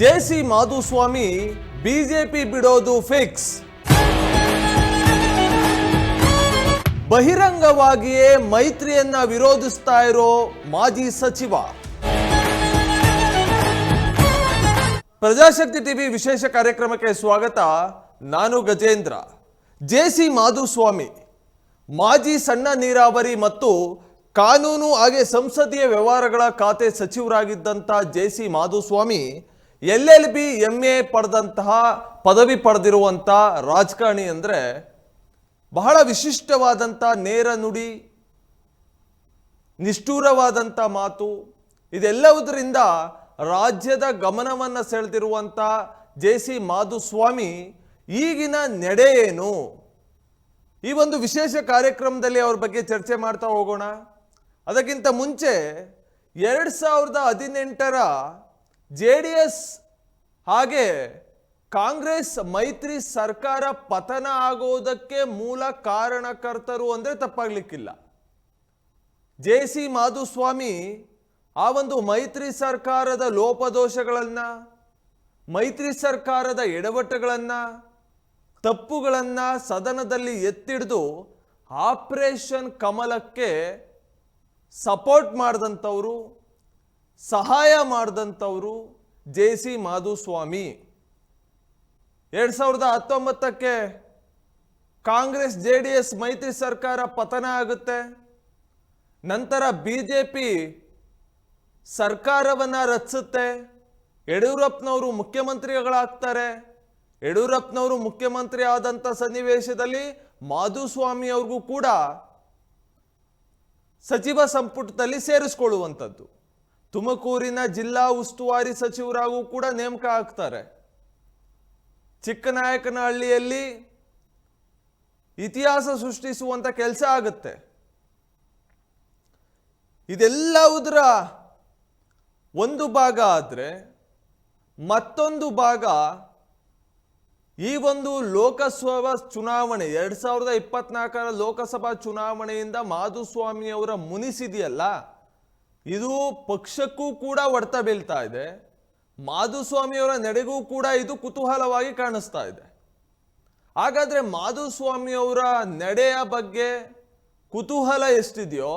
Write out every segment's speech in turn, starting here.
J C Madhuswamy BJP ಬಿಡೋದು fix. ಬಹಿರಂಗವಾಗಿಯೇ ಮೈತ್ರಿಯನ್ನ ವಿರೋಧಿಸ್ತಾ ಇರೋ ಮಾಜಿ ಸಚಿವ. ಪ್ರಜಾಶಕ್ತಿ ಟಿವಿ ವಿಶೇಷ ಕಾರ್ಯಕ್ರಮಕ್ಕೆ ಸ್ವಾಗತ, ನಾನು ಗಜೇಂದ್ರ. ಜೆ ಸಿ ಮಾಧುಸ್ವಾಮಿ, ಮಾಜಿ ಸಣ್ಣ ನೀರಾವರಿ ಮತ್ತು ಕಾನೂನು ಹಾಗೆ ಸಂಸದೀಯ ವ್ಯವಹಾರಗಳ ಖಾತೆ ಸಚಿವರಾಗಿದ್ದಂಥ J C Madhuswamy L L B M A ಪಡೆದಂತಹ ಪದವಿ ಪಡೆದಿರುವಂಥ ರಾಜಕಾರಣಿ ಅಂದರೆ ಬಹಳ ವಿಶಿಷ್ಟವಾದಂಥ ನೇರ ನುಡಿ ನಿಷ್ಠೂರವಾದಂಥ ಮಾತು, ಇದೆಲ್ಲವುದರಿಂದ ರಾಜ್ಯದ ಗಮನವನ್ನು ಸೆಳೆದಿರುವಂಥ ಜೆ ಸಿ ಮಾಧುಸ್ವಾಮಿ ಈಗಿನ ನಡೆ ಏನು? ಈ ಒಂದು ವಿಶೇಷ ಕಾರ್ಯಕ್ರಮದಲ್ಲಿ ಅವ್ರ ಬಗ್ಗೆ ಚರ್ಚೆ ಮಾಡ್ತಾ ಹೋಗೋಣ. ಅದಕ್ಕಿಂತ ಮುಂಚೆ ಎರಡು ಸಾವಿರದ ಹದಿನೆಂಟರ ಜೆ ಡಿ ಎಸ್ ಹಾಗೆ ಕಾಂಗ್ರೆಸ್ ಮೈತ್ರಿ ಸರ್ಕಾರ ಪತನ ಆಗೋದಕ್ಕೆ ಮೂಲ ಕಾರಣಕರ್ತರು ಅಂದರೆ ತಪ್ಪಾಗ್ಲಿಕ್ಕಿಲ್ಲ. ಜೆ ಸಿ ಮಾಧುಸ್ವಾಮಿ ಆ ಒಂದು ಮೈತ್ರಿ ಸರ್ಕಾರದ ಲೋಪದೋಷಗಳನ್ನು, ಮೈತ್ರಿ ಸರ್ಕಾರದ ಎಡವಟ್ಟುಗಳನ್ನು, ತಪ್ಪುಗಳನ್ನು ಸದನದಲ್ಲಿ ಎತ್ತಿಡಿದು ಆಪರೇಷನ್ ಕಮಲಕ್ಕೆ ಸಪೋರ್ಟ್ ಮಾಡಿದಂಥವರು ಸಹಾಯ ಮಾಡಿದಂಥವರು ಜೆ ಸಿ ಮಾಧುಸ್ವಾಮಿ. ಎರಡು ಸಾವಿರದ ಹತ್ತೊಂಬತ್ತಕ್ಕೆ ಕಾಂಗ್ರೆಸ್, ಜೆ ಡಿ ಎಸ್ ಮೈತ್ರಿ ಸರ್ಕಾರ ಪತನ ಆಗುತ್ತೆ. ನಂತರ ಬಿ ಜೆ ಪಿ ಸರ್ಕಾರವನ್ನು ರಚಿಸುತ್ತೆ. ಯಡಿಯೂರಪ್ಪನವರು ಮುಖ್ಯಮಂತ್ರಿಗಳಾಗ್ತಾರೆ. ಯಡಿಯೂರಪ್ಪನವರು ಮುಖ್ಯಮಂತ್ರಿ ಆದಂಥ ಸನ್ನಿವೇಶದಲ್ಲಿ ಮಾಧುಸ್ವಾಮಿ ಅವ್ರಿಗೂ ಕೂಡ ಸಚಿವ ಸಂಪುಟದಲ್ಲಿ ಸೇರಿಸ್ಕೊಳ್ಳುವಂಥದ್ದು. ತುಮಕೂರಿನ ಜಿಲ್ಲಾ ಉಸ್ತುವಾರಿ ಸಚಿವರಾಗೂ ಕೂಡ ನೇಮಕ ಆಗ್ತಾರೆ. ಚಿಕ್ಕನಾಯಕನಹಳ್ಳಿಯಲ್ಲಿ ಇತಿಹಾಸ ಸೃಷ್ಟಿಸುವಂತ ಕೆಲಸ ಆಗುತ್ತೆ. ಇದೆಲ್ಲವುದರ ಒಂದು ಭಾಗ ಆದರೆ ಮತ್ತೊಂದು ಭಾಗ ಈ ಒಂದು ಲೋಕಸಭಾ ಚುನಾವಣೆ, ಎರಡು ಸಾವಿರದ ಇಪ್ಪತ್ನಾಲ್ಕರ ಲೋಕಸಭಾ ಚುನಾವಣೆಯಿಂದ ಮಾಧುಸ್ವಾಮಿಯವರ ಮುನಿಸಿದೆಯಲ್ಲ? ಇದು ಪಕ್ಷಕ್ಕೂ ಕೂಡ ಹೊಡೆತ ಬೀಳ್ತಾ ಇದೆ. ಮಾಧುಸ್ವಾಮಿಯವರ ನಡೆಗೂ ಕೂಡ ಇದು ಕುತೂಹಲವಾಗಿ ಕಾಣಿಸ್ತಾ ಇದೆ. ಹಾಗಾದ್ರೆ ಮಾಧುಸ್ವಾಮಿಯವರ ನಡೆಯ ಬಗ್ಗೆ ಕುತೂಹಲ ಎಷ್ಟಿದೆಯೋ,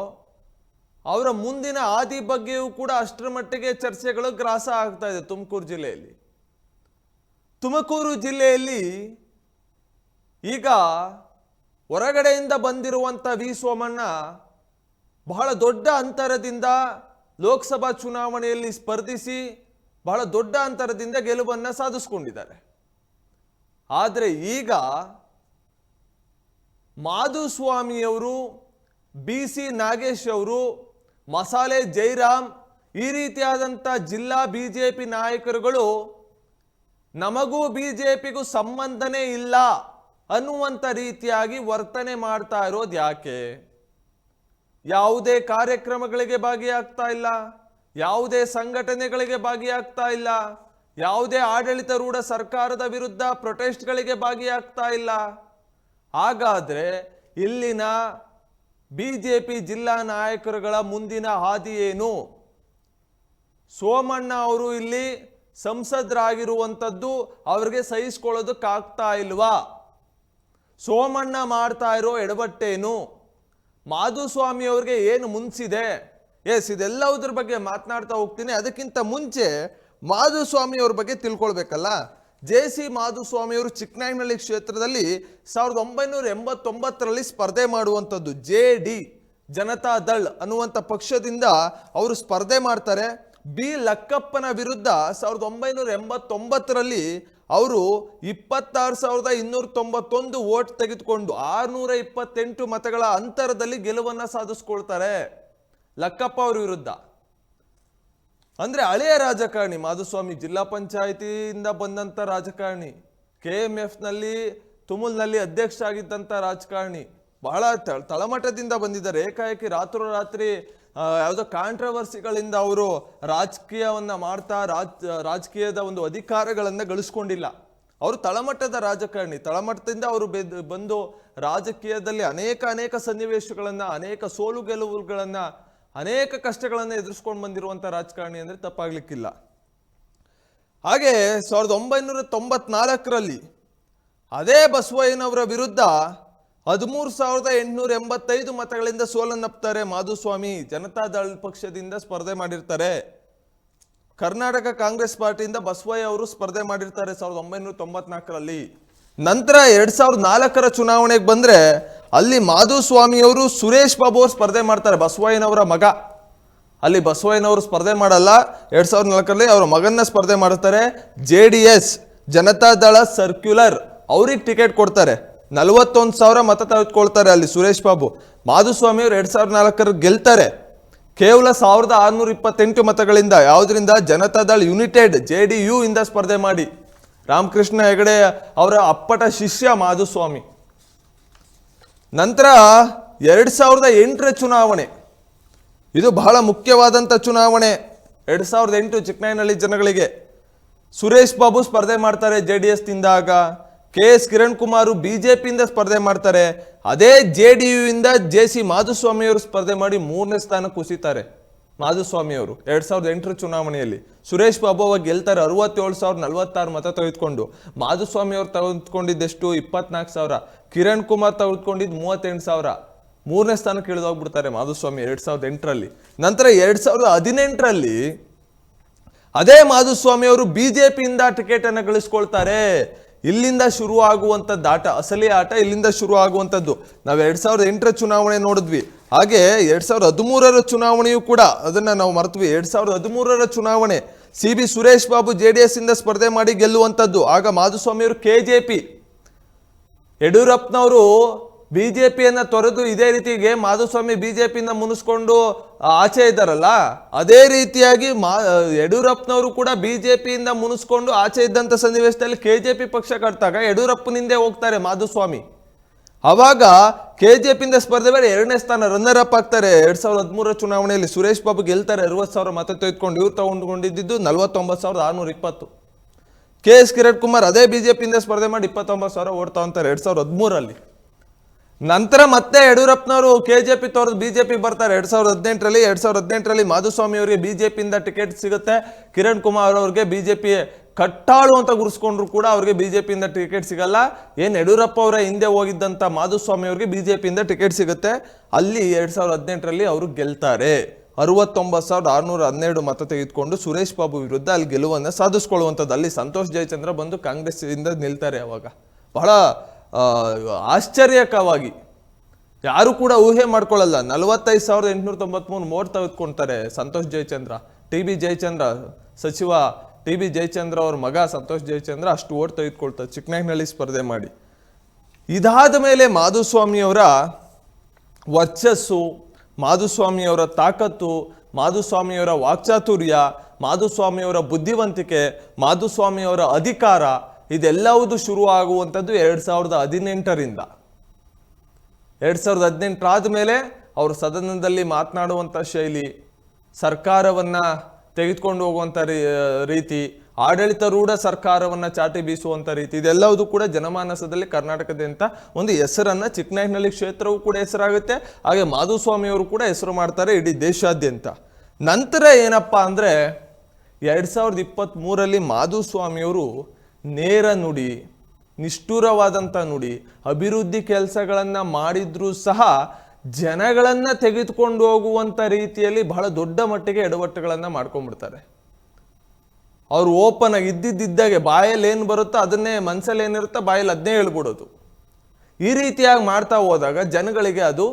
ಅವರ ಮುಂದಿನ ಆದಿ ಬಗ್ಗೆಯೂ ಕೂಡ ಅಷ್ಟರ ಮಟ್ಟಿಗೆ ಚರ್ಚೆಗಳು ಗ್ರಾಸ ಆಗ್ತಾ ಇದೆ ತುಮಕೂರು ಜಿಲ್ಲೆಯಲ್ಲಿ. ತುಮಕೂರು ಜಿಲ್ಲೆಯಲ್ಲಿ ಈಗ ಹೊರಗಡೆಯಿಂದ ಬಂದಿರುವಂಥ ವಿ ಸೋಮಣ್ಣ ಬಹಳ ದೊಡ್ಡ ಅಂತರದಿಂದ ಲೋಕಸಭಾ ಚುನಾವಣೆಯಲ್ಲಿ ಸ್ಪರ್ಧಿಸಿ ಬಹಳ ದೊಡ್ಡ ಅಂತರದಿಂದ ಗೆಲುವನ್ನು ಸಾಧಿಸ್ಕೊಂಡಿದ್ದಾರೆ. ಆದರೆ ಈಗ ಮಾಧುಸ್ವಾಮಿಯವರು ಬಿ ಸಿ ನಾಗೇಶ್ ಅವರು, ಮಸಾಲೆ ಜೈರಾಮ್ ಈ ರೀತಿಯಾದಂಥ ಜಿಲ್ಲಾ ಬಿ ಜೆ ಪಿ ನಾಯಕರುಗಳು ನಮಗೂ ಬಿ ಜೆ ಪಿಗೂ ಸಂಬಂಧನೇ ಇಲ್ಲ ಅನ್ನುವಂಥ ರೀತಿಯಾಗಿ ವರ್ತನೆ ಮಾಡ್ತಾ ಇರೋದು ಯಾಕೆ ಯಾವುದೇ ಕಾರ್ಯಕ್ರಮಗಳಿಗೆ ಭಾಗಿಯಾಗ್ತಾ ಇಲ್ಲ, ಯಾವುದೇ ಸಂಘಟನೆಗಳಿಗೆ ಭಾಗಿಯಾಗ್ತಾ ಇಲ್ಲ, ಯಾವುದೇ ಆಡಳಿತರೂಢ ಸರ್ಕಾರದ ವಿರುದ್ಧ ಪ್ರೊಟೆಸ್ಟ್ಗಳಿಗೆ ಭಾಗಿಯಾಗ್ತಾ ಇಲ್ಲ. ಹಾಗಾದ್ರೆ ಇಲ್ಲಿನ ಬಿ ಜೆ ಪಿ ಜಿಲ್ಲಾ ನಾಯಕರುಗಳ ಮುಂದಿನ ಹಾದಿ ಏನು? ಸೋಮಣ್ಣ ಅವರು ಇಲ್ಲಿ ಸಂಸದರಾಗಿರುವಂಥದ್ದು ಅವ್ರಿಗೆ ಸಹಿಸ್ಕೊಳ್ಳೋದಕ್ಕಾಗ್ತಾ ಇಲ್ವಾ? ಸೋಮಣ್ಣ ಮಾಡ್ತಾ ಇರೋ ಎಡವಟ್ಟೇನು? ಮಾಧುಸ್ವಾಮಿ ಅವ್ರಿಗೆ ಏನು ಮುನ್ಸಿದೆ ಎಸ್, ಇದೆಲ್ಲವುದ್ರ ಬಗ್ಗೆ ಮಾತನಾಡ್ತಾ ಹೋಗ್ತೀನಿ. ಅದಕ್ಕಿಂತ ಮುಂಚೆ ಮಾಧುಸ್ವಾಮಿ ಅವ್ರ ಬಗ್ಗೆ ತಿಳ್ಕೊಳ್ಬೇಕಲ್ಲ? ಜೆ ಸಿ ಮಾಧುಸ್ವಾಮಿ ಅವರು ಚಿಕ್ಕನಹಳ್ಳಿ ಕ್ಷೇತ್ರದಲ್ಲಿ ಸಾವಿರದ ಒಂಬೈನೂರ ಎಂಬತ್ತೊಂಬತ್ತರಲ್ಲಿ ಸ್ಪರ್ಧೆ ಮಾಡುವಂಥದ್ದು ಜೆ ಡಿ, ಜನತಾ ದಳ್ ಅನ್ನುವಂಥ ಪಕ್ಷದಿಂದ ಅವರು ಸ್ಪರ್ಧೆ ಮಾಡ್ತಾರೆ. ಬಿ ಲಕ್ಕಪ್ಪನ ವಿರುದ್ಧ ಸಾವಿರದ ಒಂಬೈನೂರ ಎಂಬತ್ತೊಂಬತ್ತರಲ್ಲಿ ಅವರು ಇಪ್ಪತ್ತಾರು ಸಾವಿರದ ಇನ್ನೂರ ತೊಂಬತ್ತೊಂದು ವೋಟ್ ತೆಗೆದುಕೊಂಡು ಆರುನೂರ ಇಪ್ಪತ್ತೆಂಟು ಮತಗಳ ಅಂತರದಲ್ಲಿ ಗೆಲುವನ್ನು ಸಾಧಿಸ್ಕೊಳ್ತಾರೆ. ಲಕ್ಕಪ್ಪ ಅವ್ರ ವಿರುದ್ಧ. ಅಂದ್ರೆ ಹಳೆಯ ರಾಜಕಾರಣಿ, ಮಾಧುಸ್ವಾಮಿ ಜಿಲ್ಲಾ ಪಂಚಾಯಿತಿಯಿಂದ ಬಂದಂತ ರಾಜಕಾರಣಿ, ಕೆ ಎಂ ಎಫ್ನಲ್ಲಿ ತುಮುಲ್ನಲ್ಲಿ ಅಧ್ಯಕ್ಷ ಆಗಿದ್ದಂತ ರಾಜಕಾರಣಿ, ಬಹಳ ತಳಮಟ್ಟದಿಂದ ಬಂದಿದ್ದಾರೆ ಏಕಾಏಕಿ ರಾತ್ರೋರಾತ್ರಿ ಯಾವುದೋ ಕಾಂಟ್ರವರ್ಸಿಗಳಿಂದ ಅವರು ರಾಜಕೀಯವನ್ನ ಮಾಡ್ತಾ, ರಾಜ್, ರಾಜಕೀಯದ ಒಂದು ಅಧಿಕಾರಗಳನ್ನ ಗಳಿಸ್ಕೊಂಡಿಲ್ಲ. ಅವರು ತಳಮಟ್ಟದ ರಾಜಕಾರಣಿ. ತಳಮಟ್ಟದಿಂದ ಅವರು ಬೆದ್- ರಾಜಕೀಯದಲ್ಲಿ ಅನೇಕ ಅನೇಕ ಸನ್ನಿವೇಶಗಳನ್ನ, ಅನೇಕ ಸೋಲು ಗೆಲುವುಗಳನ್ನ, ಅನೇಕ ಕಷ್ಟಗಳನ್ನು ಎದುರಿಸ್ಕೊಂಡು ಬಂದಿರುವಂಥ ರಾಜಕಾರಣಿ ಅಂದರೆ ತಪ್ಪಾಗ್ಲಿಕ್ಕಿಲ್ಲ. ಹಾಗೆ ಸಾವಿರದ ಒಂಬೈನೂರ ತೊಂಬತ್ನಾಲ್ಕರಲ್ಲಿ ಅದೇ ಬಸವಯ್ಯನವರ ವಿರುದ್ಧ ಹದಿಮೂರು ಸಾವಿರದ ಎಂಟುನೂರ ಎಂಬತ್ತೈದು ಮತಗಳಿಂದ ಸೋಲನ್ನಪ್ತಾರೆ ಮಾಧುಸ್ವಾಮಿ. ಜನತಾದಳ ಪಕ್ಷದಿಂದ ಸ್ಪರ್ಧೆ ಮಾಡಿರ್ತಾರೆ. ಕರ್ನಾಟಕ ಕಾಂಗ್ರೆಸ್ ಪಾರ್ಟಿಯಿಂದ ಬಸವಯ್ಯ ಅವರು ಸ್ಪರ್ಧೆ ಮಾಡಿರ್ತಾರೆ ಸಾವಿರದ ಒಂಬೈನೂರ ತೊಂಬತ್ನಾಲ್ಕರಲ್ಲಿ. ನಂತರ ಎರಡ್ ಸಾವಿರದ ನಾಲ್ಕರ ಚುನಾವಣೆಗೆ ಬಂದ್ರೆ ಅಲ್ಲಿ ಮಾಧುಸ್ವಾಮಿಯವರು ಸುರೇಶ್ ಬಾಬು ಅವರು ಸ್ಪರ್ಧೆ ಮಾಡ್ತಾರೆ, ಬಸವಯ್ಯನವರ ಮಗ. ಅಲ್ಲಿ ಬಸವಯ್ಯನವರು ಸ್ಪರ್ಧೆ ಮಾಡಲ್ಲ, ಎರಡ್ ಸಾವಿರದ ನಾಲ್ಕರಲ್ಲಿ ಅವರ ಮಗನ್ನ ಸ್ಪರ್ಧೆ ಮಾಡ್ತಾರೆ. J D S Janata Dal secular, ಅವ್ರಿಗೆ ಟಿಕೆಟ್ ಕೊಡ್ತಾರೆ. ನಲವತ್ತೊಂದು ಸಾವಿರ ಮತ ತೆಗೆದುಕೊಳ್ತಾರೆ ಅಲ್ಲಿ ಸುರೇಶ್ ಬಾಬು. ಮಾಧುಸ್ವಾಮಿ ಅವರು ಎರಡ್ ಸಾವಿರದ ನಾಲ್ಕರ ಗೆಲ್ತಾರೆ. ಕೇವಲ ಸಾವಿರದ ಆರುನೂರ ಇಪ್ಪತ್ತೆಂಟು ಮತಗಳಿಂದ, ಯಾವುದರಿಂದ? Janata Dal united, J D U ಇಂದ ಸ್ಪರ್ಧೆ ಮಾಡಿ. ರಾಮಕೃಷ್ಣ ಹೆಗಡೆ ಅವರ ಅಪ್ಪಟ ಶಿಷ್ಯ ಮಾಧುಸ್ವಾಮಿ. ನಂತರ ಎರಡು ಸಾವಿರದ ಎಂಟರ ಚುನಾವಣೆ. ಇದು ಬಹಳ ಮುಖ್ಯವಾದಂಥ ಚುನಾವಣೆ. ಎರಡು ಸಾವಿರದ ಎಂಟು ಚಿಕ್ಕನಹಳ್ಳಿ ಜನಗಳಿಗೆ. ಸುರೇಶ್ ಬಾಬು ಸ್ಪರ್ಧೆ ಮಾಡ್ತಾರೆ ಜೆ ಡಿ ಎಸ್ ಆಗ ಕೆ ಎಸ್ ಕಿರಣ್ ಕುಮಾರ್ ಬಿಜೆಪಿಯಿಂದ ಸ್ಪರ್ಧೆ ಮಾಡ್ತಾರೆ. ಅದೇ ಜೆ ಡಿ ಯು ಇಂದ ಜೆ ಸಿ ಮಾಧುಸ್ವಾಮಿಯವರು ಸ್ಪರ್ಧೆ ಮಾಡಿ ಮೂರನೇ ಸ್ಥಾನ ಕುಸಿತಾರೆ. ಮಾಧುಸ್ವಾಮಿಯವರು ಎರಡ್ ಸಾವಿರದ ಎಂಟರ ಚುನಾವಣೆಯಲ್ಲಿ. ಸುರೇಶ್ ಬಾಬು ಅವಾಗ ಗೆಲ್ತಾರೆ ಅರವತ್ತೇಳು ಸಾವಿರದ ನಲವತ್ತಾರು ಮತ ತೆಗೆದುಕೊಂಡು. ಮಾಧುಸ್ವಾಮಿಯವರು ತೆಗೆದುಕೊಂಡಿದ್ದೆಷ್ಟು? ಇಪ್ಪತ್ನಾಲ್ಕು ಸಾವಿರ. ಕಿರಣ್ ಕುಮಾರ್ ತೆಗೆದುಕೊಂಡಿದ್ದು ಮೂವತ್ತೆಂಟು ಸಾವಿರ. ಮೂರನೇ ಸ್ಥಾನಕ್ಕೆ ಇಳಿದೋಗ್ಬಿಡ್ತಾರೆ ಮಾಧುಸ್ವಾಮಿ ಎರಡು ಸಾವಿರದ ಎಂಟರಲ್ಲಿ. ನಂತರ ಎರಡು ಸಾವಿರದ ಹದಿನೆಂಟರಲ್ಲಿ ಅದೇ ಮಾಧುಸ್ವಾಮಿಯವರು ಜೆ ಪಿಯಿಂದ ಟಿಕೆಟನ್ನು ಗಳಿಸ್ಕೊಳ್ತಾರೆ. ಇಲ್ಲಿಂದ ಶುರು ಆಗುವಂಥದ್ದು ಆಟ, ಅಸಲಿ ಆಟ ಇಲ್ಲಿಂದ ಶುರು ಆಗುವಂಥದ್ದು ನಾವು ಎರಡು ಸಾವಿರದ ಎಂಟರ ಚುನಾವಣೆ ನೋಡಿದ್ವಿ. ಹಾಗೆ ಎರಡು ಸಾವಿರದ ಹದಿಮೂರರ ಚುನಾವಣೆಯೂ ಕೂಡ ಅದನ್ನು ನಾವು ಮರೆತ್ವಿ. ಎರಡು ಸಾವಿರದ ಹದಿಮೂರರ ಚುನಾವಣೆ, C B Suresh Babu J D S ಇಂದ ಸ್ಪರ್ಧೆ ಮಾಡಿ ಗೆಲ್ಲುವಂಥದ್ದು. ಆಗ ಮಾಧುಸ್ವಾಮಿಯವರು ಕೆ ಜೆ ಪಿ, ಯಡಿಯೂರಪ್ಪನವರು ಬಿಜೆಪಿಯನ್ನ ತೊರೆದು ಇದೇ ರೀತಿಗೆ ಮಾಧುಸ್ವಾಮಿ ಬಿಜೆಪಿಯಿಂದ ಮುನಿಸ್ಕೊಂಡು ಆಚೆ ಇದ್ದಾರಲ್ಲ, ಅದೇ ರೀತಿಯಾಗಿ ಮಾ, ಯಡಿಯೂರಪ್ಪನವರು ಕೂಡ ಬಿಜೆಪಿಯಿಂದ ಮುನಿಸ್ಕೊಂಡು ಆಚೆ ಇದ್ದಂಥ ಸನ್ನಿವೇಶದಲ್ಲಿ ಕೆ ಜೆ ಪಿ ಪಕ್ಷ ಕಟ್ಟಾಗ ಯಡಿಯೂರಪ್ಪನಿಂದೇ ಹೋಗ್ತಾರೆ ಮಾಧುಸ್ವಾಮಿ. ಅವಾಗ ಕೆ ಜೆ ಪಿಯಿಂದ ಸ್ಪರ್ಧೆ ಬೇರೆ ಎರಡನೇ ಸ್ಥಾನ ರನ್ನರ್ ಅಪ್ ಆಗ್ತಾರೆ. ಎರಡ್ ಸಾವಿರದ ಹದಿಮೂರ ಚುನಾವಣೆಯಲ್ಲಿ ಸುರೇಶ್ ಬಾಬು ಗೆಲ್ತಾರೆ. ಅರವತ್ತು ಸಾವಿರ ಮತ ತೆಗೆದುಕೊಂಡು ಇವ್ರು ತಗೊಂಡುಕೊಂಡಿದ್ದು ನಲವತ್ತೊಂಬತ್ತು ಸಾವಿರದ ಆರುನೂರ ಇಪ್ಪತ್ತು. ಕೆ ಎಸ್ ಕಿರಣ್ ಕುಮಾರ್ ಅದೇ ಬಿಜೆಪಿಯಿಂದ ಸ್ಪರ್ಧೆ ಮಾಡಿ ಇಪ್ಪತ್ತೊಂಬತ್ತು ಸಾವಿರ ಓಡ್ತಾ ಅಂತಾರೆ ಎರಡ್ ಸಾವಿರದ ಹದಿಮೂರರಲ್ಲಿ. ನಂತರ ಮತ್ತೆ ಯಡಿಯೂರಪ್ಪನವರು ಕೆ ಜೆ ಪಿ ತೋರಿದು ಬಿಜೆಪಿ ಬರ್ತಾರೆ. ಎರಡ್ ಸಾವಿರದ ಹದಿನೆಂಟರಲ್ಲಿ, ಎರಡ್ ಸಾವಿರದ ಹದಿನೆಂಟರಲ್ಲಿ ಮಾಧುಸ್ವಾಮಿ ಅವರಿಗೆ ಬಿಜೆಪಿಯಿಂದ ಟಿಕೆಟ್ ಸಿಗುತ್ತೆ. ಕಿರಣ್ ಕುಮಾರ್ ಅವ್ರಿಗೆ ಬಿಜೆಪಿ ಕಟ್ಟಾಳು ಅಂತ ಗುರುಸ್ಕೊಂಡ್ರು ಕೂಡ ಅವ್ರಿಗೆ ಬಿಜೆಪಿಯಿಂದ ಟಿಕೆಟ್ ಸಿಗಲ್ಲ. ಏನು ಯಡಿಯೂರಪ್ಪ ಅವರ ಹಿಂದೆ ಹೋಗಿದ್ದಂತ ಮಾಧುಸ್ವಾಮಿ ಅವ್ರಿಗೆ ಬಿ ಜೆ ಪಿಯಿಂದ ಟಿಕೆಟ್ ಸಿಗುತ್ತೆ. ಅಲ್ಲಿ ಎರಡ್ ಸಾವಿರದ ಹದಿನೆಂಟರಲ್ಲಿ ಅವರು ಗೆಲ್ತಾರೆ. ಅರವತ್ತೊಂಬತ್ತು ಸಾವಿರದ ಆರುನೂರ ಹನ್ನೆರಡು ಮತ ತೆಗೆದುಕೊಂಡು ಸುರೇಶ್ ಬಾಬು ವಿರುದ್ಧ ಅಲ್ಲಿ ಗೆಲುವನ್ನು ಸಾಧಿಸ್ಕೊಳ್ಳುವಂಥದ್ದು. ಅಲ್ಲಿ ಸಂತೋಷ್ ಜಯಚಂದ್ರ ಬಂದು ಕಾಂಗ್ರೆಸ್ ಇಂದ ನಿಲ್ತಾರೆ ಅವಾಗ. ಬಹಳ ಆಶ್ಚರ್ಯಕವಾಗಿ. ಯಾರು ಕೂಡ ಊಹೆ ಮಾಡ್ಕೊಳ್ಳಲ್ಲ. ನಲವತ್ತೈದು ಸಾವಿರದ ಎಂಟುನೂರ ತೊಂಬತ್ಮೂರು ಮೋಟ್ ತೆಗೆದುಕೊಳ್ತಾರೆ ಸಂತೋಷ್ ಜಯಚಂದ್ರ. ಟಿ ಬಿ ಜಯಚಂದ್ರ, ಸಚಿವ ಟಿ ಬಿ ಜಯಚಂದ್ರ ಅವ್ರ ಮಗ ಸಂತೋಷ್ ಜಯಚಂದ್ರ ಅಷ್ಟು ಓಟ್ ತೆಗೆದುಕೊಳ್ತಾರೆ. ಚಿಕ್ಕನಾಗ್ನಳ್ಳಿ ಸ್ಪರ್ಧೆ ಮಾಡಿ. ಇದಾದ ಮೇಲೆ ಮಾಧುಸ್ವಾಮಿಯವರ ವರ್ಚಸ್ಸು, ಮಾಧುಸ್ವಾಮಿಯವರ ತಾಕತ್ತು, ಮಾಧುಸ್ವಾಮಿಯವರ ವಾಕ್ಚಾತುರ್ಯ, ಮಾಧುಸ್ವಾಮಿಯವರ ಬುದ್ಧಿವಂತಿಕೆ, ಮಾಧುಸ್ವಾಮಿಯವರ ಅಧಿಕಾರ ಇದೆಲ್ಲವುದು ಶುರು ಆಗುವಂಥದ್ದು ಎರಡು ಸಾವಿರದ ಹದಿನೆಂಟರಿಂದ. ಎರಡು ಸಾವಿರದ ಹದಿನೆಂಟರಾದ ಮೇಲೆ ಅವರು ಸದನದಲ್ಲಿ ಮಾತನಾಡುವಂಥ ಶೈಲಿ, ಸರ್ಕಾರವನ್ನು ತೆಗೆದುಕೊಂಡು ಹೋಗುವಂಥ ರೀತಿ, ಆಡಳಿತಾರೂಢ ಸರ್ಕಾರವನ್ನು ಚಾಟಿ ಬೀಸುವಂಥ ರೀತಿ ಇದೆಲ್ಲವುದು ಕೂಡ ಜನಮಾನಸದಲ್ಲಿ ಕರ್ನಾಟಕದಂತ ಒಂದು ಹೆಸರನ್ನು ಚಿಕ್ಕನಾಯಕನಹಳ್ಳಿ ಕ್ಷೇತ್ರವೂ ಕೂಡ ಹೆಸರಾಗುತ್ತೆ. ಹಾಗೆ ಮಾಧುಸ್ವಾಮಿಯವರು ಕೂಡ ಹೆಸರು ಮಾಡ್ತಾರೆ ಇಡೀ ದೇಶಾದ್ಯಂತ. ನಂತರ ಏನಪ್ಪಾ ಅಂದರೆ ಎರಡು ಸಾವಿರದ ಇಪ್ಪತ್ತ್ ಮೂರಲ್ಲಿ ಮಾಧುಸ್ವಾಮಿಯವರು ನೇರ ನುಡಿ ನಿಷ್ಠುರವಾದಂಥ ನುಡಿ, ಅಭಿವೃದ್ಧಿ ಕೆಲಸಗಳನ್ನು ಮಾಡಿದರೂ ಸಹ ಜನಗಳನ್ನು ತೆಗೆದುಕೊಂಡು ಹೋಗುವಂಥ ರೀತಿಯಲ್ಲಿ ಬಹಳ ದೊಡ್ಡ ಮಟ್ಟಿಗೆ ಎಡವಟ್ಟುಗಳನ್ನು ಮಾಡ್ಕೊಂಡ್ಬಿಡ್ತಾರೆ. ಅವರು ಓಪನ್ ಆಗಿ ಇದ್ದಿದ್ದಾಗೆ ಬಾಯಲ್ಲಿ ಏನು ಬರುತ್ತೋ ಅದನ್ನೇ ಮನಸ್ಸಲ್ಲಿ ಏನಿರುತ್ತೋ ಬಾಯಲ್ಲಿ ಅದನ್ನೇ ಹೇಳ್ಬಿಡೋದು. ಈ ರೀತಿಯಾಗಿ ಮಾಡ್ತಾ ಹೋದಾಗ ಜನಗಳಿಗೆ ಅದು,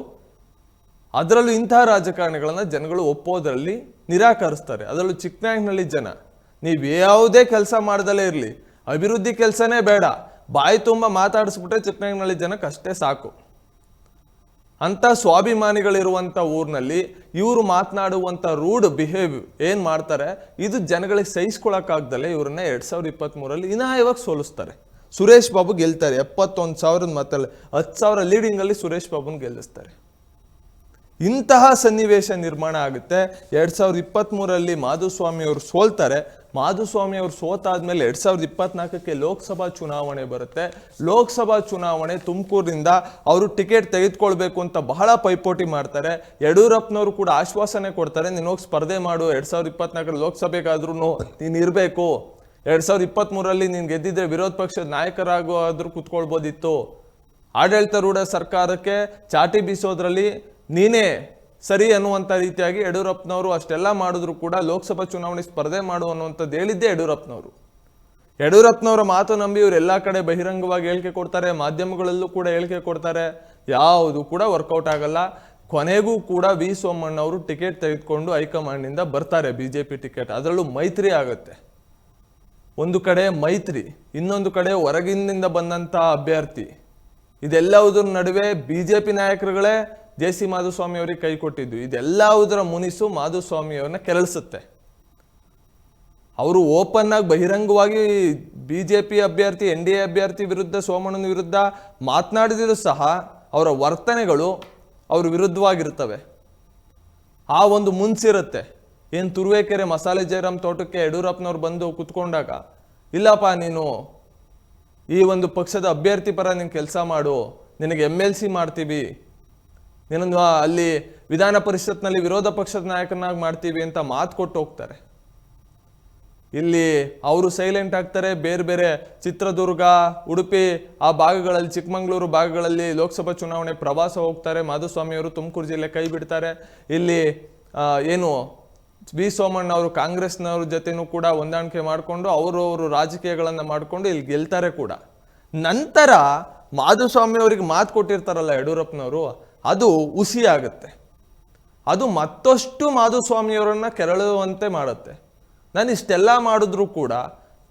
ಅದರಲ್ಲೂ ಇಂತಹ ರಾಜಕಾರಣಿಗಳನ್ನು ಜನಗಳು ಒಪ್ಪೋದರಲ್ಲಿ ನಿರಾಕರಿಸ್ತಾರೆ. ಅದರಲ್ಲೂ ಚಿಕ್ಕನಾಗಿನಲ್ಲಿ ಜನ, ನೀವು ಯಾವುದೇ ಕೆಲಸ ಮಾಡ್ದಲೇ ಇರಲಿ ಅಭಿವೃದ್ಧಿ ಕೆಲಸನೇ ಬೇಡ. ಬಾಯಿ ತುಂಬ ಮಾತಾಡಿಸ್ಬಿಟ್ರೆ ಚಿಕ್ಕನಹಳ್ಳಿ ಜನಕ್ಕೆ ಅಷ್ಟೇ ಸಾಕು. ಅಂಥ ಸ್ವಾಭಿಮಾನಿಗಳಿರುವಂಥ ಊರಿನಲ್ಲಿ ಇವರು ಮಾತನಾಡುವಂಥ ರೂಡ್ ಬಿಹೇವ್ ಏನು ಮಾಡ್ತಾರೆ? ಇದು ಜನಗಳಿಗೆ ಸಹಿಸ್ಕೊಳಕ್ಕಾಗ್ದಲೆ ಇವ್ರನ್ನ ಎರಡು ಸಾವಿರದ ಇಪ್ಪತ್ತ್ಮೂರಲ್ಲಿ ಇನಾಯವಾಗಿ ಸೋಲಿಸ್ತಾರೆ. ಸುರೇಶ್ ಬಾಬು ಗೆಲ್ತಾರೆ. ಎಪ್ಪತ್ತೊಂದು ಸಾವಿರದ ಮತ್ತಲ್ಲಿ ಹತ್ತು ಸಾವಿರ ಲೀಡಿಂಗಲ್ಲಿ ಸುರೇಶ್ ಬಾಬುನ ಗೆಲ್ಲಿಸ್ತಾರೆ. ಇಂತಹ ಸನ್ನಿವೇಶ ನಿರ್ಮಾಣ ಆಗುತ್ತೆ. ಎರಡು ಸಾವಿರದ ಇಪ್ಪತ್ತ್ಮೂರಲ್ಲಿ ಮಾಧುಸ್ವಾಮಿ ಅವರು ಸೋಲ್ತಾರೆ. ಮಾಧುಸ್ವಾಮಿ ಅವರು ಸೋತಾದ್ಮೇಲೆ ಎರಡ್ ಸಾವಿರದ ಇಪ್ಪತ್ನಾಲ್ಕಕ್ಕೆ ಲೋಕಸಭಾ ಚುನಾವಣೆ ಬರುತ್ತೆ. ಲೋಕಸಭಾ ಚುನಾವಣೆ ತುಮಕೂರಿನಿಂದ ಅವರು ಟಿಕೆಟ್ ತೆಗೆದುಕೊಳ್ಬೇಕು ಅಂತ ಬಹಳ ಪೈಪೋಟಿ ಮಾಡ್ತಾರೆ. ಯಡಿಯೂರಪ್ಪನವರು ಕೂಡ ಆಶ್ವಾಸನೆ ಕೊಡ್ತಾರೆ, ನೀನು ಹೋಗಿ ಸ್ಪರ್ಧೆ ಮಾಡು, ಎರಡ್ ಸಾವಿರದ ಇಪ್ಪತ್ನಾಲ್ಕರ ಲೋಕಸಭೆಗಾದ್ರೂ ನೀನು ಇರಬೇಕು. ಎರಡ್ ಸಾವಿರದ ಇಪ್ಪತ್ತ್ ಮೂರರಲ್ಲಿ ನೀನು ಗೆದ್ದಿದ್ರೆ ವಿರೋಧ ಪಕ್ಷದ ನಾಯಕರಾಗುವಾದ್ರೂ ಕುತ್ಕೊಳ್ಬೋದಿತ್ತು. ಆಡಳಿತಾರೂಢ ಸರ್ಕಾರಕ್ಕೆ ಚಾಟಿ ಬೀಸೋದ್ರಲ್ಲಿ ನೀನೇ ಸರಿ ಅನ್ನುವಂಥ ರೀತಿಯಾಗಿ ಯಡಿಯೂರಪ್ಪನವರು ಅಷ್ಟೆಲ್ಲ ಮಾಡಿದ್ರು ಕೂಡ ಲೋಕಸಭಾ ಚುನಾವಣೆ ಸ್ಪರ್ಧೆ ಮಾಡು ಅನ್ನುವಂಥದ್ದು ಹೇಳಿದ್ದೇ ಯಡಿಯೂರಪ್ಪನವರು. ಯಡಿಯೂರಪ್ಪನವರ ಮಾತು ನಂಬಿ ಇವರು ಎಲ್ಲ ಕಡೆ ಬಹಿರಂಗವಾಗಿ ಹೇಳಿಕೆ ಕೊಡ್ತಾರೆ, ಮಾಧ್ಯಮಗಳಲ್ಲೂ ಕೂಡ ಹೇಳಿಕೆ ಕೊಡ್ತಾರೆ. ಯಾವುದು ಕೂಡ ವರ್ಕೌಟ್ ಆಗಲ್ಲ. ಕೊನೆಗೂ ಕೂಡ ವಿ ಸೋಮಣ್ಣ ಅವರು ಟಿಕೆಟ್ ತೆಗೆದುಕೊಂಡು ಹೈಕಮಾಂಡ್ನಿಂದ ಬರ್ತಾರೆ ಬಿ ಜೆ ಪಿ ಟಿಕೆಟ್. ಅದರಲ್ಲೂ ಮೈತ್ರಿ ಆಗುತ್ತೆ. ಒಂದು ಕಡೆ ಮೈತ್ರಿ, ಇನ್ನೊಂದು ಕಡೆ ಹೊರಗಿನಿಂದ ಬಂದಂಥ ಅಭ್ಯರ್ಥಿ. ಇದೆಲ್ಲವುದರ ನಡುವೆ ಬಿ ಜೆ ಪಿ ನಾಯಕರುಗಳೇ ಜೆ ಸಿ ಮಾಧುಸ್ವಾಮಿ ಅವರಿಗೆ ಕೈ ಕೊಟ್ಟಿದ್ದು. ಇದೆಲ್ಲವುದರ ಮುನಿಸು ಮಾಧುಸ್ವಾಮಿಯವ್ರನ್ನ ಕೆರಳಿಸುತ್ತೆ. ಅವರು ಓಪನ್ ಆಗಿ ಬಹಿರಂಗವಾಗಿ ಪಿ ಅಭ್ಯರ್ಥಿ, ಎನ್ ಡಿ ಎ ಅಭ್ಯರ್ಥಿ ವಿರುದ್ಧ, ಸೋಮಣ್ಣನ ವಿರುದ್ಧ ಮಾತನಾಡಿದರೂ ಸಹ ಅವರ ವರ್ತನೆಗಳು ಅವ್ರ ವಿರುದ್ಧವಾಗಿರ್ತವೆ ಆ ಒಂದು ಮುನ್ಸಿರುತ್ತೆ ಏನು ತುರುವೇಕೆರೆ ಮಸಾಲೆ ಜಯರಾಮ್ ತೋಟಕ್ಕೆ ಯಡಿಯೂರಪ್ಪನವ್ರು ಬಂದು ಕುತ್ಕೊಂಡಾಗ, ಇಲ್ಲಪ್ಪ ನೀನು ಈ ಒಂದು ಪಕ್ಷದ ಅಭ್ಯರ್ಥಿ ಪರ ನೀನು ಕೆಲಸ ಮಾಡು, ನಿನಗೆ ಎಂ ಎಲ್ ಸಿ ಮಾಡ್ತೀವಿ ನಿನ್ನನ್ನು ಅಲ್ಲಿ ವಿಧಾನ ಪರಿಷತ್ನಲ್ಲಿ ವಿರೋಧ ಪಕ್ಷದ ನಾಯಕನಾಗಿ ಮಾಡ್ತೀವಿ ಅಂತ ಮಾತು ಕೊಟ್ಟು ಹೋಗ್ತಾರೆ. ಇಲ್ಲಿ ಅವರು ಸೈಲೆಂಟ್ ಆಗ್ತಾರೆ, ಬೇರೆ ಬೇರೆ ಚಿತ್ರದುರ್ಗ, ಉಡುಪಿ, ಆ ಭಾಗಗಳಲ್ಲಿ, ಚಿಕ್ಕಮಂಗ್ಳೂರು ಭಾಗಗಳಲ್ಲಿ ಲೋಕಸಭಾ ಚುನಾವಣೆ ಪ್ರವಾಸ ಹೋಗ್ತಾರೆ. ಮಾಧುಸ್ವಾಮಿ ಅವರು ತುಮಕೂರು ಜಿಲ್ಲೆ ಕೈ ಬಿಡ್ತಾರೆ. ಇಲ್ಲಿ ಏನು ವಿ. ಸೋಮಣ್ಣ ಅವರು ಕಾಂಗ್ರೆಸ್ನವ್ರ ಜೊತೆನೂ ಕೂಡ ಹೊಂದಾಣಿಕೆ ಮಾಡಿಕೊಂಡು ಅವರು ಅವರು ರಾಜಕೀಯಗಳನ್ನು ಮಾಡಿಕೊಂಡು ಇಲ್ಲಿ ಗೆಲ್ತಾರೆ ಕೂಡ. ನಂತರ ಮಾಧುಸ್ವಾಮಿ ಅವರಿಗೆ ಮಾತು ಕೊಟ್ಟಿರ್ತಾರಲ್ಲ ಯಡಿಯೂರಪ್ಪನವರು ಅದು ಉಸಿಯಾಗುತ್ತೆ ಅದು ಮತ್ತಷ್ಟು ಮಾಧುಸ್ವಾಮಿಯವರನ್ನು ಕೆರಳುವಂತೆ ಮಾಡುತ್ತೆ. ನಾನು ಇಷ್ಟೆಲ್ಲ ಮಾಡಿದ್ರೂ ಕೂಡ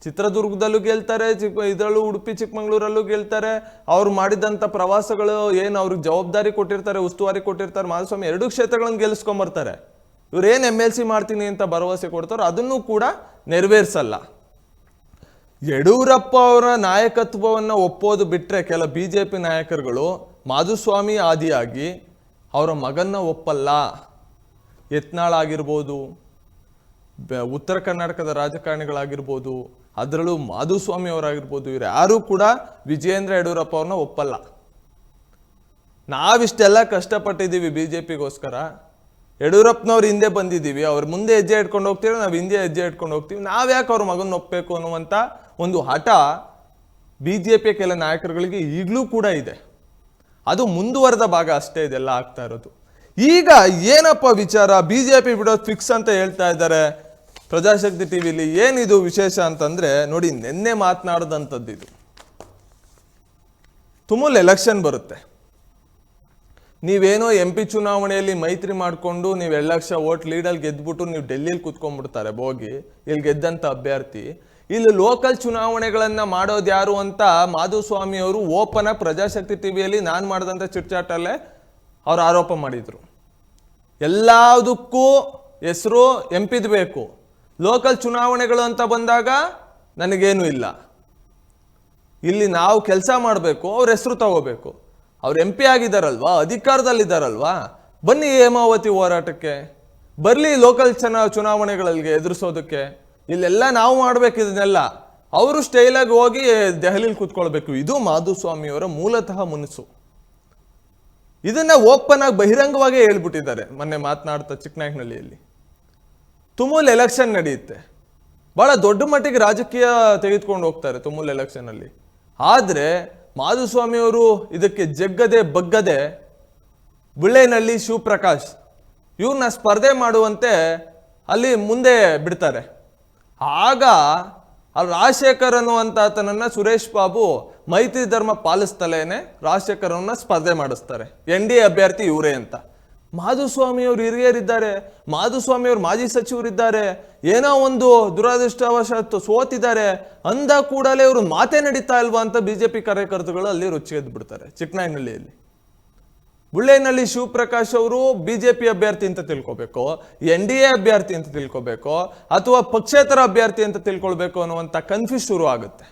ಚಿತ್ರದುರ್ಗದಲ್ಲೂ ಗೆಲ್ತಾರೆ, ಚಿಕ್ಕ ಇದರಲ್ಲೂ ಉಡುಪಿ, ಚಿಕ್ಕಮಂಗ್ಳೂರಲ್ಲೂ ಗೆಲ್ತಾರೆ, ಅವ್ರು ಮಾಡಿದಂಥ ಪ್ರವಾಸಗಳು ಏನು ಅವ್ರಿಗೆ ಜವಾಬ್ದಾರಿ ಕೊಟ್ಟಿರ್ತಾರೆ, ಉಸ್ತುವಾರಿ ಕೊಟ್ಟಿರ್ತಾರೆ, ಮಾಧುಸ್ವಾಮಿ ಎರಡು ಕ್ಷೇತ್ರಗಳನ್ನು ಗೆಲ್ಲಿಸ್ಕೊಂಬರ್ತಾರೆ ಇವ್ರು ಏನು ಎಂ ಎಲ್ ಸಿ ಮಾಡ್ತೀನಿ ಅಂತ ಭರವಸೆ ಕೊಡ್ತಾರೋ ಅದನ್ನು ಕೂಡ ನೆರವೇರಿಸಲ್ಲ. ಯಡಿಯೂರಪ್ಪ ಅವರ ನಾಯಕತ್ವವನ್ನು ಒಪ್ಪೋದು ಬಿಟ್ಟರೆ ಕೆಲ ಬಿ ಜೆ ಪಿ ನಾಯಕರುಗಳು ಮಾಧುಸ್ವಾಮಿ ಆದಿಯಾಗಿ ಅವರ ಮಗನ್ನ ಒಪ್ಪಲ್ಲ. ಯತ್ನಾಳ್ ಆಗಿರ್ಬೋದು ಉತ್ತರ ಕರ್ನಾಟಕದ ರಾಜಕಾರಣಿಗಳಾಗಿರ್ಬೋದು, ಅದರಲ್ಲೂ ಮಾಧುಸ್ವಾಮಿ ಅವರಾಗಿರ್ಬೋದು, ಇವ್ರು ಯಾರೂ ಕೂಡ ವಿಜಯೇಂದ್ರ ಯಡಿಯೂರಪ್ಪ ಅವ್ರನ್ನ ಒಪ್ಪಲ್ಲ. ನಾವಿಷ್ಟೆಲ್ಲ ಕಷ್ಟಪಟ್ಟಿದ್ದೀವಿ ಬಿ ಜೆ ಪಿಗೋಸ್ಕರ ಯಡಿಯೂರಪ್ಪನವ್ರು ಹಿಂದೆ ಬಂದಿದ್ದೀವಿ. ಅವ್ರ ಮುಂದೆ ಹೆಜ್ಜೆ ಇಟ್ಕೊಂಡು ಹೋಗ್ತೀವಿ ನಾವು ಹಿಂದೆ ಹೆಜ್ಜೆ ಇಟ್ಕೊಂಡು ಹೋಗ್ತೀವಿ. ನಾವು ಯಾಕೆ ಅವ್ರ ಮಗನ ಒಪ್ಪಬೇಕು ಅನ್ನುವಂಥ ಒಂದು ಹಠ ಬಿ ಜೆ ಪಿಯ ಕೆಲ ನಾಯಕರುಗಳಿಗೆ ಈಗಲೂ ಕೂಡ ಇದೆ. ಅದು ಮುಂದುವರೆದ ಭಾಗ ಅಷ್ಟೇ ಇದೆಲ್ಲ ಆಗ್ತಾ ಇರೋದು. ಈಗ ಏನಪ್ಪ ವಿಚಾರ? ಬಿ ಜೆ ಪಿ ಬಿಡೋದು ಫಿಕ್ಸ್ ಅಂತ ಹೇಳ್ತಾ ಇದ್ದಾರೆ. ಪ್ರಜಾಶಕ್ತಿ ಟಿವಿಲಿ ಏನಿದು ವಿಶೇಷ ಅಂತಂದ್ರೆ ನೋಡಿ, ನಿನ್ನೆ ಮಾತನಾಡದಂಥದ್ದು ಇದು. ತುಮುಲ್ ಎಲೆಕ್ಷನ್ ಬರುತ್ತೆ. ನೀವೇನೋ ಎಂ ಪಿ ಚುನಾವಣೆಯಲ್ಲಿ ಮೈತ್ರಿ ಮಾಡಿಕೊಂಡು ನೀವು ಎರಡು ಲಕ್ಷ ಓಟ್ ಲೀಡಲ್ಲಿ ಗೆದ್ಬಿಟ್ಟು ನೀವು ಡೆಲ್ಲಿಲಿ ಕುತ್ಕೊಂಡ್ಬಿಡ್ತಾರೆ ಹೋಗಿ ಇಲ್ಲಿ ಗೆದ್ದಂಥ ಅಭ್ಯರ್ಥಿ. ಇಲ್ಲಿ ಲೋಕಲ್ ಚುನಾವಣೆಗಳನ್ನು ಮಾಡೋದು ಯಾರು ಅಂತ ಮಾಧುಸ್ವಾಮಿ ಅವರು ಓಪನ್ ಪ್ರಜಾಶಕ್ತಿ ಟಿವಿಯಲ್ಲಿ ನಾನು ಮಾಡಿದಂಥ ಚಿಟ್ಚಾಟಲ್ಲೇ ಅವರು ಆರೋಪ ಮಾಡಿದರು. ಎಲ್ಲದಕ್ಕೂ ಹೆಸರು ಎಂ ಪಿದ್ ಬೇಕು. ಲೋಕಲ್ ಚುನಾವಣೆಗಳು ಅಂತ ಬಂದಾಗ ನನಗೇನು ಇಲ್ಲ. ಇಲ್ಲಿ ನಾವು ಕೆಲಸ ಮಾಡಬೇಕು, ಅವ್ರ ಹೆಸರು ತಗೋಬೇಕು. ಅವ್ರು ಎಂ ಪಿ ಆಗಿದ್ದಾರಲ್ವಾ ಅಧಿಕಾರದಲ್ಲಿದ್ದಾರಲ್ವಾ ಬನ್ನಿ ಹೇಮಾವತಿ ಹೋರಾಟಕ್ಕೆ. ಬರಲಿ ಲೋಕಲ್ ಚುನಾ, ಚುನಾವಣೆಗಳಿಗೆ ಎದುರಿಸೋದಕ್ಕೆ. ಇಲ್ಲೆಲ್ಲ ನಾವು ಮಾಡ್ಬೇಕು ಇದನ್ನೆಲ್ಲ. ಅವರು ಸ್ಟೈಲಾಗಿ ಹೋಗಿ ದೆಹಲಿಲಿ ಕೂತ್ಕೊಳ್ಬೇಕು. ಇದು ಮಾಧುಸ್ವಾಮಿಯವರ ಮೂಲತಃ ಮುನಸು. ಇದನ್ನ ಓಪನ್ ಆಗಿ ಬಹಿರಂಗವಾಗಿ ಹೇಳ್ಬಿಟ್ಟಿದ್ದಾರೆ ಮೊನ್ನೆ ಮಾತನಾಡ್ತಾ ಚಿಕ್ಕನಾಯಕನಹಳ್ಳಿಯಲ್ಲಿ. ತುಮೂಲ್ ಎಲೆಕ್ಷನ್ ನಡೆಯುತ್ತೆ. ಬಹಳ ದೊಡ್ಡ ಮಟ್ಟಿಗೆ ರಾಜಕೀಯ ತೆಗೆದುಕೊಂಡು ಹೋಗ್ತಾರೆ ತುಮೂಲ್ ಎಲೆಕ್ಷನ್ ಅಲ್ಲಿ. ಮಾಧುಸ್ವಾಮಿಯವರು ಇದಕ್ಕೆ ಜಗ್ಗದೆ ಬಗ್ಗದೆ ಬುಳ್ಳೆನಹಳ್ಳಿ ಶಿವಪ್ರಕಾಶ್ ಇವ್ರನ್ನ ಸ್ಪರ್ಧೆ ಮಾಡುವಂತೆ ಅಲ್ಲಿ ಮುಂದೆ ಬಿಡ್ತಾರೆ. ಆಗ ಅಲ್ಲಿ ರಾಜಶೇಖರ್ ಅನ್ನುವಂಥ ಆತನನ್ನು ಸುರೇಶ್ ಬಾಬು ಮೈತ್ರಿ ಧರ್ಮ ಪಾಲಿಸ್ತಲೇನೆ ರಾಜಶೇಖರ್ ಅವನ್ನ ಸ್ಪರ್ಧೆ ಮಾಡಿಸ್ತಾರೆ. ಎನ್ ಡಿ ಎ ಅಭ್ಯರ್ಥಿ ಇವರೇ ಅಂತ. ಮಾಧುಸ್ವಾಮಿಯವರು ಹಿರಿಯರಿದ್ದಾರೆ. ಮಾಧುಸ್ವಾಮಿಯವರು ಮಾಜಿ ಸಚಿವರಿದ್ದಾರೆ. ಏನೋ ಒಂದು ದುರದೃಷ್ಟವಶಾತ್ ಸೋತಿದ್ದಾರೆ. ಅಂದ ಕೂಡಲೇ ಇವರು ಮಾತೇ ನಡೀತಾ ಇಲ್ವಾ ಅಂತ ಬಿಜೆಪಿ ಕಾರ್ಯಕರ್ತರುಗಳು ಅಲ್ಲಿ ರುಚಿಗೆದ್ದು ಬಿಡ್ತಾರೆ ಚಿಕ್ಕನಾಯನಹಳ್ಳಿಯಲ್ಲಿ ಬುಳ್ಳೆನಹಳ್ಳಿ ಶಿವಪ್ರಕಾಶ್ ಅವರು ಬಿಜೆಪಿ ಅಭ್ಯರ್ಥಿ ಅಂತ ತಿಳ್ಕೊಬೇಕು, ಎನ್ ಡಿ ಎ ಅಭ್ಯರ್ಥಿ ಅಂತ ತಿಳ್ಕೊಬೇಕು, ಅಥವಾ ಪಕ್ಷೇತರ ಅಭ್ಯರ್ಥಿ ಅಂತ ತಿಳ್ಕೊಳ್ಬೇಕು ಅನ್ನುವಂಥ ಕನ್ಫ್ಯೂಸ್ ಶುರು ಆಗುತ್ತೆ.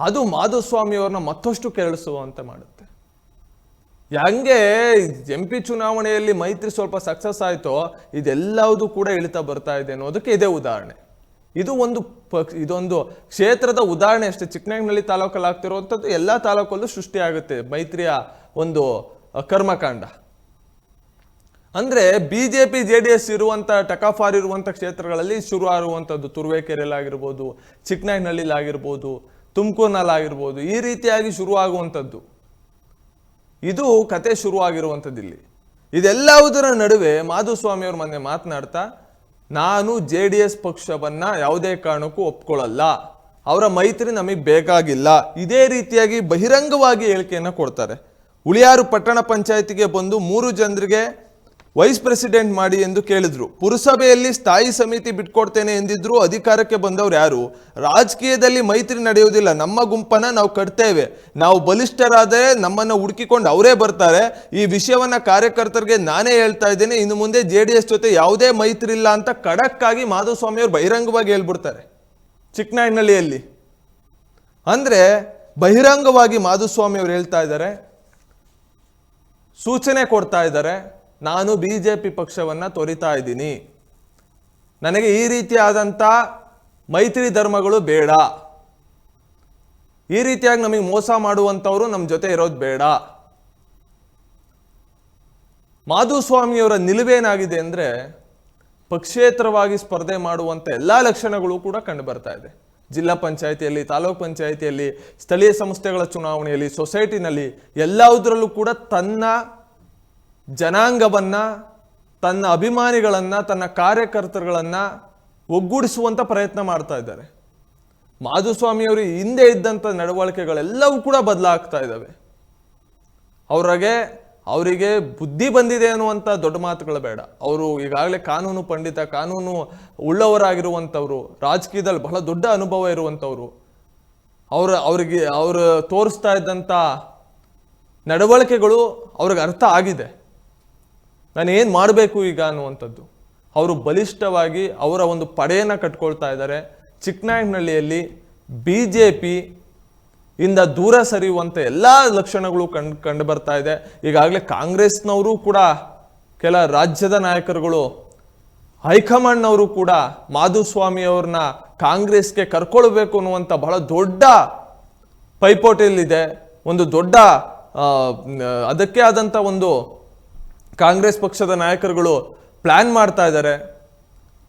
ಅದು ಮಾಧುಸ್ವಾಮಿ ಅವ್ರನ್ನ ಮತ್ತಷ್ಟು ಕೆರಳಿಸುವಂತೆ ಮಾಡುತ್ತೆ. ಹಂಗೆ ಎಂ ಪಿ ಚುನಾವಣೆಯಲ್ಲಿ ಮೈತ್ರಿ ಸ್ವಲ್ಪ ಸಕ್ಸಸ್ ಆಯಿತೋ ಇದೆಲ್ಲವೂ ಕೂಡ ಇಳಿತಾ ಬರ್ತಾ ಇದೆ ಅನ್ನೋದಕ್ಕೆ ಇದೇ ಉದಾಹರಣೆ. ಇದು ಒಂದು ಇದೊಂದು ಕ್ಷೇತ್ರದ ಉದಾಹರಣೆ ಅಷ್ಟೇ. ಚಿಕ್ಕನಹಳ್ಳಿ ತಾಲೂಕಲ್ಲಿ ಆಗ್ತಿರುವಂಥದ್ದು ಎಲ್ಲ ತಾಲೂಕಲ್ಲೂ ಸೃಷ್ಟಿಯಾಗುತ್ತೆ ಮೈತ್ರಿಯ ಒಂದು ಕರ್ಮಕಾಂಡ ಅಂದ್ರೆ B J P D S ಇರುವಂತ, ಟಕಾಫಾರ್ ಇರುವಂತ ಕ್ಷೇತ್ರಗಳಲ್ಲಿ ಶುರು ಆಗುವಂಥದ್ದು ತುರುವೇಕೆರೆಯಲ್ಲಾಗಿರ್ಬೋದು ಚಿಕ್ಕನಾಯಕನಹಳ್ಳಿಲಾಗಿರ್ಬೋದು ತುಮಕೂರಿನಲ್ಲಾಗಿರ್ಬೋದು, ಈ ರೀತಿಯಾಗಿ ಶುರುವಾಗುವಂಥದ್ದು ಇದು ಕತೆ ಶುರುವಾಗಿರುವಂಥದ್ದು ಇಲ್ಲಿ. ಇದೆಲ್ಲವುದರ ನಡುವೆ ಮಾಧುಸ್ವಾಮಿ ಅವರು ಮೊನ್ನೆ ಮಾತನಾಡ್ತಾ, ನಾನು ಜೆ ಡಿ ಎಸ್ ಪಕ್ಷವನ್ನ ಯಾವುದೇ ಕಾರಣಕ್ಕೂ ಒಪ್ಕೊಳ್ಳಲ್ಲ. ಅವರ ಮೈತ್ರಿ ನಮಗೆ ಬೇಕಾಗಿಲ್ಲ. ಇದೇ ರೀತಿಯಾಗಿ ಬಹಿರಂಗವಾಗಿ ಹೇಳಿಕೆಯನ್ನು ಕೊಡ್ತಾರೆ. ಉಳಿಯಾರು ಪಟ್ಟಣ ಪಂಚಾಯತಿಗೆ ಬಂದು ಮೂರು ಜನರಿಗೆ ವೈಸ್ ಪ್ರೆಸಿಡೆಂಟ್ ಮಾಡಿ ಎಂದು ಕೇಳಿದ್ರು. ಪುರಸಭೆಯಲ್ಲಿ ಸ್ಥಾಯಿ ಸಮಿತಿ ಬಿಟ್ಕೊಡ್ತೇನೆ ಎಂದಿದ್ರು ಅಧಿಕಾರಕ್ಕೆ ಬಂದವರು ಯಾರು? ರಾಜಕೀಯದಲ್ಲಿ ಮೈತ್ರಿ ನಡೆಯುವುದಿಲ್ಲ. ನಮ್ಮ ಗುಂಪನ್ನ ನಾವು ಕಟ್ತೇವೆ. ನಾವು ಬಲಿಷ್ಠರಾದರೆ ನಮ್ಮನ್ನು ಹುಡುಕಿಕೊಂಡು ಅವರೇ ಬರ್ತಾರೆ. ಈ ವಿಷಯವನ್ನ ಕಾರ್ಯಕರ್ತರಿಗೆ ನಾನೇ ಹೇಳ್ತಾ ಇದ್ದೇನೆ. ಇನ್ನು ಮುಂದೆ ಜೆ ಡಿ ಎಸ್ ಜೊತೆ ಯಾವುದೇ ಮೈತ್ರಿ ಇಲ್ಲ ಅಂತ ಖಡಕ್ ಆಗಿ ಮಾಧುಸ್ವಾಮಿ ಅವರು ಬಹಿರಂಗವಾಗಿ ಹೇಳ್ಬಿಡ್ತಾರೆ. ಚಿಕ್ಕನಾಯನಹಳ್ಳಿಯಲ್ಲಿ ಅಂದ್ರೆ ಬಹಿರಂಗವಾಗಿ ಮಾಧುಸ್ವಾಮಿ ಅವರು ಹೇಳ್ತಾ ಇದ್ದಾರೆ. ಸೂಚನೆ ಕೊಡ್ತಾ ಇದ್ದಾರೆ, ನಾನು ಬಿ ಜೆ ಪಿ ಪಕ್ಷವನ್ನ ತೊರಿತಾ ಇದ್ದೀನಿ. ನನಗೆ ಈ ರೀತಿಯಾದಂಥ ಮೈತ್ರಿ ಧರ್ಮಗಳು ಬೇಡ. ಈ ರೀತಿಯಾಗಿ ನಮಗೆ ಮೋಸ ಮಾಡುವಂಥವರು ನಮ್ಮ ಜೊತೆ ಇರೋದು ಬೇಡ. ಮಾಧುಸ್ವಾಮಿಯವರ ನಿಲುವೇನಾಗಿದೆ ಅಂದರೆ, ಪಕ್ಷೇತರವಾಗಿ ಸ್ಪರ್ಧೆ ಮಾಡುವಂಥ ಎಲ್ಲ ಲಕ್ಷಣಗಳು ಕೂಡ ಕಂಡು ಬರ್ತಾ ಇದೆ. ಜಿಲ್ಲಾ ಪಂಚಾಯಿತಿಯಲ್ಲಿ, ತಾಲೂಕ್ ಪಂಚಾಯಿತಿಯಲ್ಲಿ, ಸ್ಥಳೀಯ ಸಂಸ್ಥೆಗಳ ಚುನಾವಣೆಯಲ್ಲಿ, ಸೊಸೈಟಿನಲ್ಲಿ ಎಲ್ಲದರಲ್ಲೂ ಕೂಡ ತನ್ನ ಜನಾಂಗವನ್ನು, ತನ್ನ ಅಭಿಮಾನಿಗಳನ್ನು, ತನ್ನ ಕಾರ್ಯಕರ್ತರುಗಳನ್ನು ಒಗ್ಗೂಡಿಸುವಂಥ ಪ್ರಯತ್ನ ಮಾಡ್ತಾ ಇದ್ದಾರೆ. ಮಾಧುಸ್ವಾಮಿಯವರು ಹಿಂದೆ ಇದ್ದಂಥ ನಡವಳಿಕೆಗಳೆಲ್ಲವೂ ಕೂಡ ಬದಲಾಗ್ತಾ ಇದ್ದಾವೆ. ಅವ್ರಿಗೆ ಅವರಿಗೆ ಬುದ್ಧಿ ಬಂದಿದೆ ಅನ್ನುವಂಥ ದೊಡ್ಡ ಮಾತುಗಳು ಬೇಡ. ಅವರು ಈಗಾಗಲೇ ಕಾನೂನು ಪಂಡಿತ, ಕಾನೂನು ಉಳ್ಳವರಾಗಿರುವಂಥವ್ರು, ರಾಜಕೀಯದಲ್ಲಿ ಬಹಳ ದೊಡ್ಡ ಅನುಭವ ಇರುವಂಥವ್ರು. ಅವರ, ಅವ್ರಿಗೆ, ಅವರು ತೋರಿಸ್ತಾ ಇದ್ದಂಥ ನಡವಳಿಕೆಗಳು ಅವ್ರಿಗೆ ಅರ್ಥ ಆಗಿದೆ. ನಾನು ಏನು ಮಾಡಬೇಕು ಈಗ ಅನ್ನುವಂಥದ್ದು. ಅವರು ಬಲಿಷ್ಠವಾಗಿ ಅವರ ಒಂದು ಪಡೆಯನ್ನು ಕಟ್ಕೊಳ್ತಾ ಇದ್ದಾರೆ. ಚಿಕ್ಕನಾಯಕನಹಳ್ಳಿಯಲ್ಲಿ ಬಿ ಜೆ ಪಿ ಇಂದ ದೂರ ಸರಿಯುವಂಥ ಎಲ್ಲ ಲಕ್ಷಣಗಳು ಕಂಡು ಕಂಡು ಬರ್ತಾ ಇದೆ. ಈಗಾಗಲೇ ಕಾಂಗ್ರೆಸ್ನವರು ಕೂಡ, ಕೆಲ ರಾಜ್ಯದ ನಾಯಕರುಗಳು, ಹೈಕಮಾಂಡ್ನವರು ಕೂಡ ಮಾಧುಸ್ವಾಮಿ ಅವ್ರನ್ನ ಕಾಂಗ್ರೆಸ್ಗೆ ಕರ್ಕೊಳ್ಬೇಕು ಅನ್ನುವಂಥ ಬಹಳ ದೊಡ್ಡ ಪೈಪೋಟಿಯಲ್ಲಿದೆ. ಒಂದು ದೊಡ್ಡ ಅದಕ್ಕೆ ಆದಂಥ ಒಂದು ಕಾಂಗ್ರೆಸ್ ಪಕ್ಷದ ನಾಯಕರುಗಳು ಪ್ಲ್ಯಾನ್ ಮಾಡ್ತಾ ಇದ್ದಾರೆ.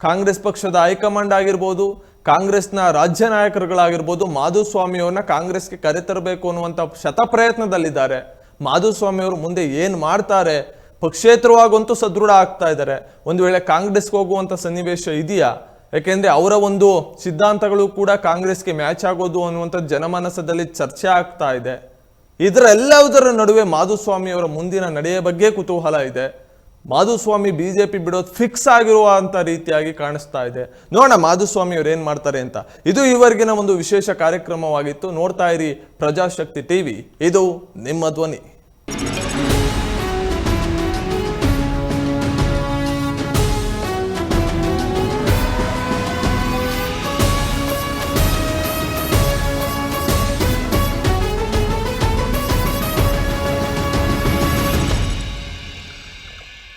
ಕಾಂಗ್ರೆಸ್ ಪಕ್ಷದ ಹೈಕಮಾಂಡ್ ಆಗಿರ್ಬೋದು ಕಾಂಗ್ರೆಸ್ನ ರಾಜ್ಯ ನಾಯಕರುಗಳಾಗಿರ್ಬೋದು ಮಾಧುಸ್ವಾಮಿಯವ್ರನ್ನ ಕಾಂಗ್ರೆಸ್ಗೆ ಕರೆತರಬೇಕು ಅನ್ನುವಂಥ ಶತ ಪ್ರಯತ್ನದಲ್ಲಿದ್ದಾರೆ ಮಾಧುಸ್ವಾಮಿಯವರು ಮುಂದೆ ಏನು ಮಾಡ್ತಾರೆ? ಪಕ್ಷೇತರವಾಗಂತೂ ಸದೃಢ ಆಗ್ತಾ ಇದ್ದಾರೆ. ಒಂದು ವೇಳೆ ಕಾಂಗ್ರೆಸ್ಗೆ ಹೋಗುವಂಥ ಸನ್ನಿವೇಶ ಇದೆಯಾ? ಯಾಕೆಂದರೆ ಅವರ ಒಂದು ಸಿದ್ಧಾಂತಗಳು ಕೂಡ ಕಾಂಗ್ರೆಸ್ಗೆ ಮ್ಯಾಚ್ ಆಗೋದು ಅನ್ನುವಂಥದ್ದು ಜನಮಾನಸದಲ್ಲಿ ಚರ್ಚೆ ಆಗ್ತಾ ಇದೆ. ಇದರೆಲ್ಲದರ ನಡುವೆ ಮಾಧುಸ್ವಾಮಿಯವರ ಮುಂದಿನ ನಡೆಯ ಬಗ್ಗೆ ಕುತೂಹಲ ಇದೆ. ಮಾಧುಸ್ವಾಮಿ ಬಿಜೆಪಿ ಬಿಡೋದು ಫಿಕ್ಸ್ ಆಗಿರುವಂಥ ರೀತಿಯಾಗಿ ಕಾಣಿಸ್ತಾ ಇದೆ. ನೋಡೋಣ ಮಾಧುಸ್ವಾಮಿ ಅವ್ರು ಏನು ಮಾಡ್ತಾರೆ ಅಂತ. ಇದು ಈವರೆಗಿನ ಒಂದು ವಿಶೇಷ ಕಾರ್ಯಕ್ರಮವಾಗಿತ್ತು. ನೋಡ್ತಾ ಇರಿ ಪ್ರಜಾಶಕ್ತಿ ಟಿವಿ. ಇದು ನಿಮ್ಮ ಧ್ವನಿ.